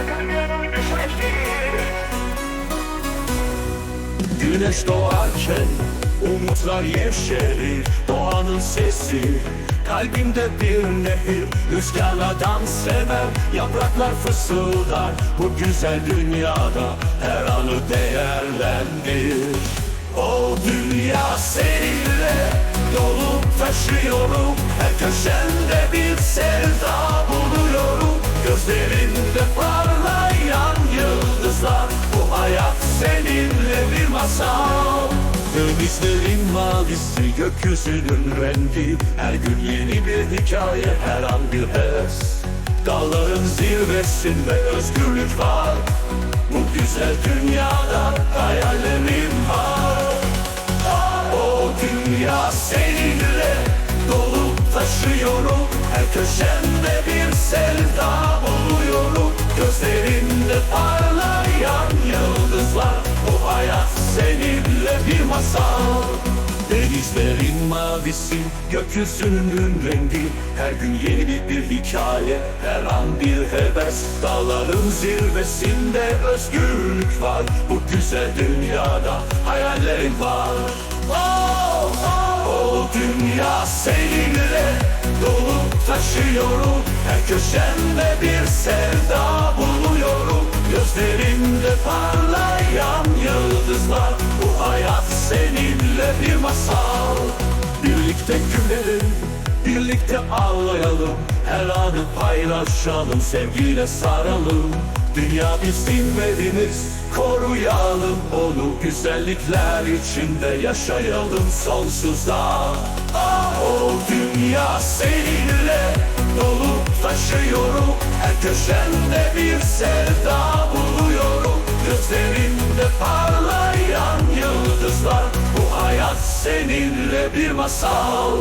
yakın düşmektir Güneş doğarken umutlar yeşerir Doğanın sesi. Kalbimde bir nehir Rüzgar adam sever yapraklar fısıldar. Bu güzel dünyada her anı değerlendir. O dünya seninle dolup taşıyorum. Her köşende bir sevda buluyorum. Gözlerinde seninle bir masal. Denizlerin mavisi, gökyüzünün rengi. Her gün yeni bir hikaye, her an bir heves Dağların zirvesinde özgürlük var. Bu güzel dünyada hayallerim var. O dünya seninle dolup taşıyorum. Her köşemde bir sevda buluyorum. Gözlerinde masal. Denizlerin mavisi, gökyüzünün rengi. Her gün yeni bir, bir hikaye, her an bir heves. Dağların zirvesinde özgürlük var. Bu güzel dünyada hayallerin var. Oh, oh, o dünya seninle dolup taşıyorum. Her köşemde bir sevda buluyorum. Gözlerinde bir masal. Birlikte gülelim, birlikte ağlayalım. Her anı paylaşalım, sevgiyle saralım. Dünya bizim evimiz, koruyalım. Onu Güzellikler içinde yaşayalım sonsuza Ah o dünya seninle dolup taşıyorum. Her köşende bir sevda buluyorum. Gözlerinde parlayan seninle bir masal